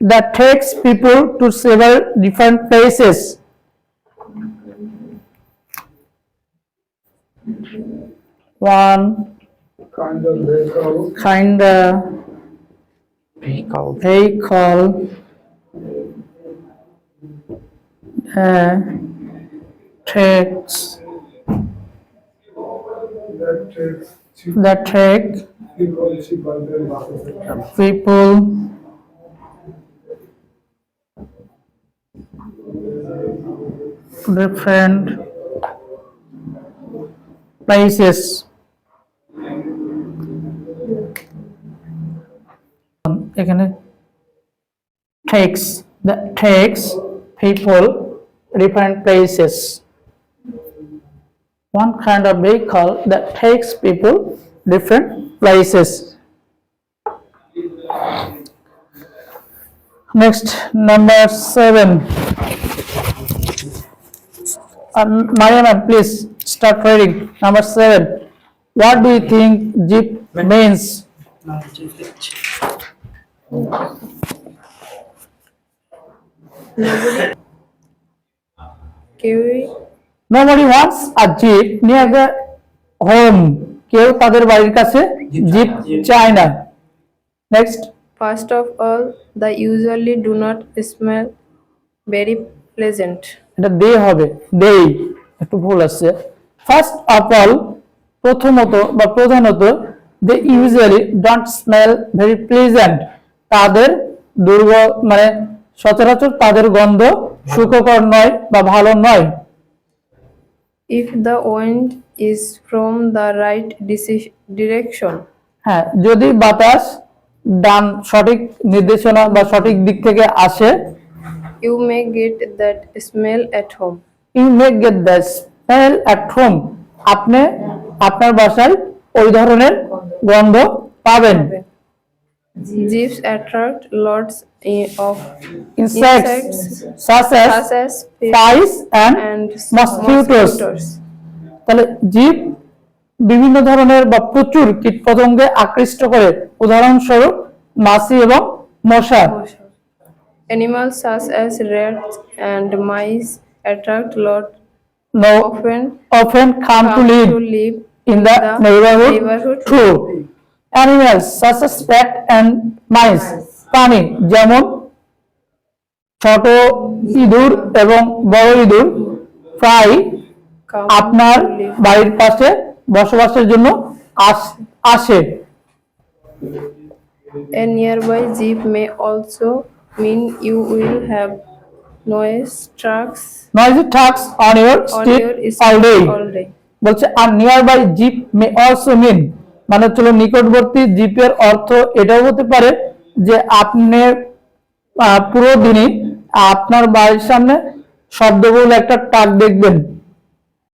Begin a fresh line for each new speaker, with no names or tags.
that takes people to several different places. One
kind of vehicle
kind of
Vehicle.
vehicle uh, takes
that takes
that take
people
different places. Um, এখানে takes the takes people different places one kind of vehicle that takes people different places next number 7 and Mariana, please start reading. Number seven. What do you think jeep means? Nobody wants a jeep near the home. কেউ তাদের বাড়ির কাছে zip চায় না next
First of all, they usually do not smell very pleasant.
এটা দে হবে দেই একটু ভুল আসছে। ফার্স্ট অফ অল প্রথমত বা প্রধানত they usually don't smell very pleasant তাদের দুর্গ মানে সচরাচর তাদের গন্ধ সুখকর নয় বা ভালো নয়।
If the wind is from the right direction,
হ্যাঁ যদি বাতাস ডান সঠিক নির্দেশনা বা সঠিক দিক থেকে আসে
you may get that smell at home.
You may get the smell at home আপনি আপনার বাসায় ওই ধরনের গন্ধ পাবেন
Jeeps attract lots of
insects such as
such as
flies and
and
mosquitoes.
mosquitoes.
তাহলে জীব বিভিন্ন ধরনের বা প্রচুর কীটপতঙ্গে আকৃষ্ট করে উদাহরণস্বরূপ মাছি এবং মশা
Animals such as rats and mice attract lots
no
often
often come to
come
live
to live
in the neighborhood
neighborhood
too animals such as rat and mice প্রাণী যেমন ছোট ইঁদুর এবং বড় ইঁদুর প্রায়
come
আপনার
to live.
বাড়ির পাশে বসবাসের জন্য আস- আসে
A nearby jeep may also mean you will have noise trucks on your
on your
street all day.
বলছে আর nearby zip may also mean মানে চলো নিকটবর্তী জিপের অর্থ এটাও হতে পারে যে আপনি পুরো দিনই আপনার বাড়ির সামনে শব্দবহুল একটা ট্রাক দেখবেন